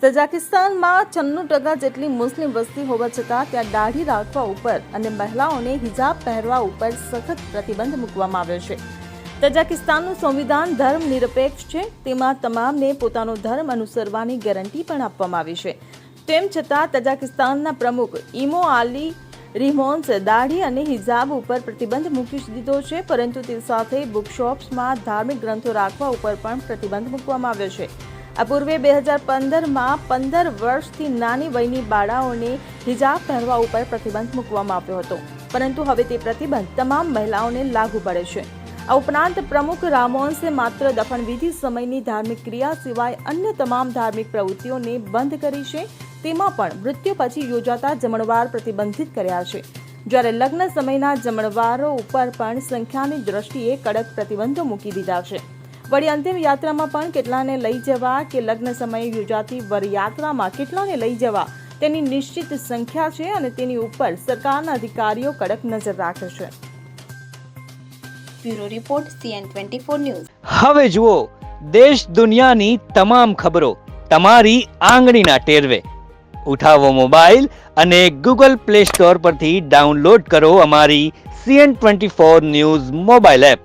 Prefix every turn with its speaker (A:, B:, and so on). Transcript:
A: તજાકિસ્તાનમાં છન્નું ટકા જેટલી મુસ્લિમ વસ્તી હોવા છતાં ત્યાં દાઢી રાખવા ઉપર અને મહિલાઓને હિજાબ પહેરવા ઉપર સખત પ્રતિબંધ મૂકવામાં આવ્યો છે. તજાકિસ્તાનનું સંવિધાન ધર્મ નિરપેક્ષ છે. તેમાં તમામને પોતાનો ધર્મ અનુસરવાની ગેરંટી પણ આપવામાં આવી છે. તેમ છતાં તજાકિસ્તાનના પ્રમુખ ઇમો આલી રિમોન્સ દાઢી અને હિજાબ ઉપર પ્રતિબંધ મૂકી દીધો છે, પરંતુ તે સાથે બુકશોપ્સમાં ધાર્મિક ગ્રંથો રાખવા ઉપર પણ પ્રતિબંધ મૂકવામાં આવ્યો છે. આ પૂર્વે બે હજાર પંદરમાં પંદર વર્ષથી નાની વયની બાળાઓને હિજાબ પહેરવા ઉપર પ્રતિબંધ મૂકવામાં આવ્યો હતો. પરંતુ હવે તે પ્રતિબંધ તમામ મહિલાઓને લાગુ પડે છે. આ ઉપરાંત પ્રમુખ રામોન્સે માત્ર દફનવિધિ સમયની ધાર્મિક ક્રિયા સિવાય અન્ય તમામ ધાર્મિક પ્રવૃત્તિઓને બંધ કરી છે. તેમાં પણ મૃત્યુ પછી યોજાતા જમણવાર પ્રતિબંધિત કર્યા છે. જ્યારે લગ્ન સમયના જમણવારો ઉપર પણ સંખ્યાની દ્રષ્ટિએ કડક પ્રતિબંધો મૂકી દીધા છે. વળી અંતિમ યાત્રામાં પણ કેટલાને લઈ જવા કે લગ્ન સમયે યોજાતી વરયાત્રામાં કેટલાને લઈ જવા તેની નિશ્ચિત સંખ્યા છે અને તેની ઉપર સરકારના અધિકારીઓ કડક નજર રાખે છે.
B: Bureau report CN twenty four news.
C: હવે જુઓ દેશ દુનિયાની તમામ ખબરો તમારી આંગળીના ટેરવે. ઉઠાવો મોબાઈલ અને ગૂગલ પ્લે સ્ટોર પરથી ડાઉનલોડ કરો અમારી CN twenty four news mobile app.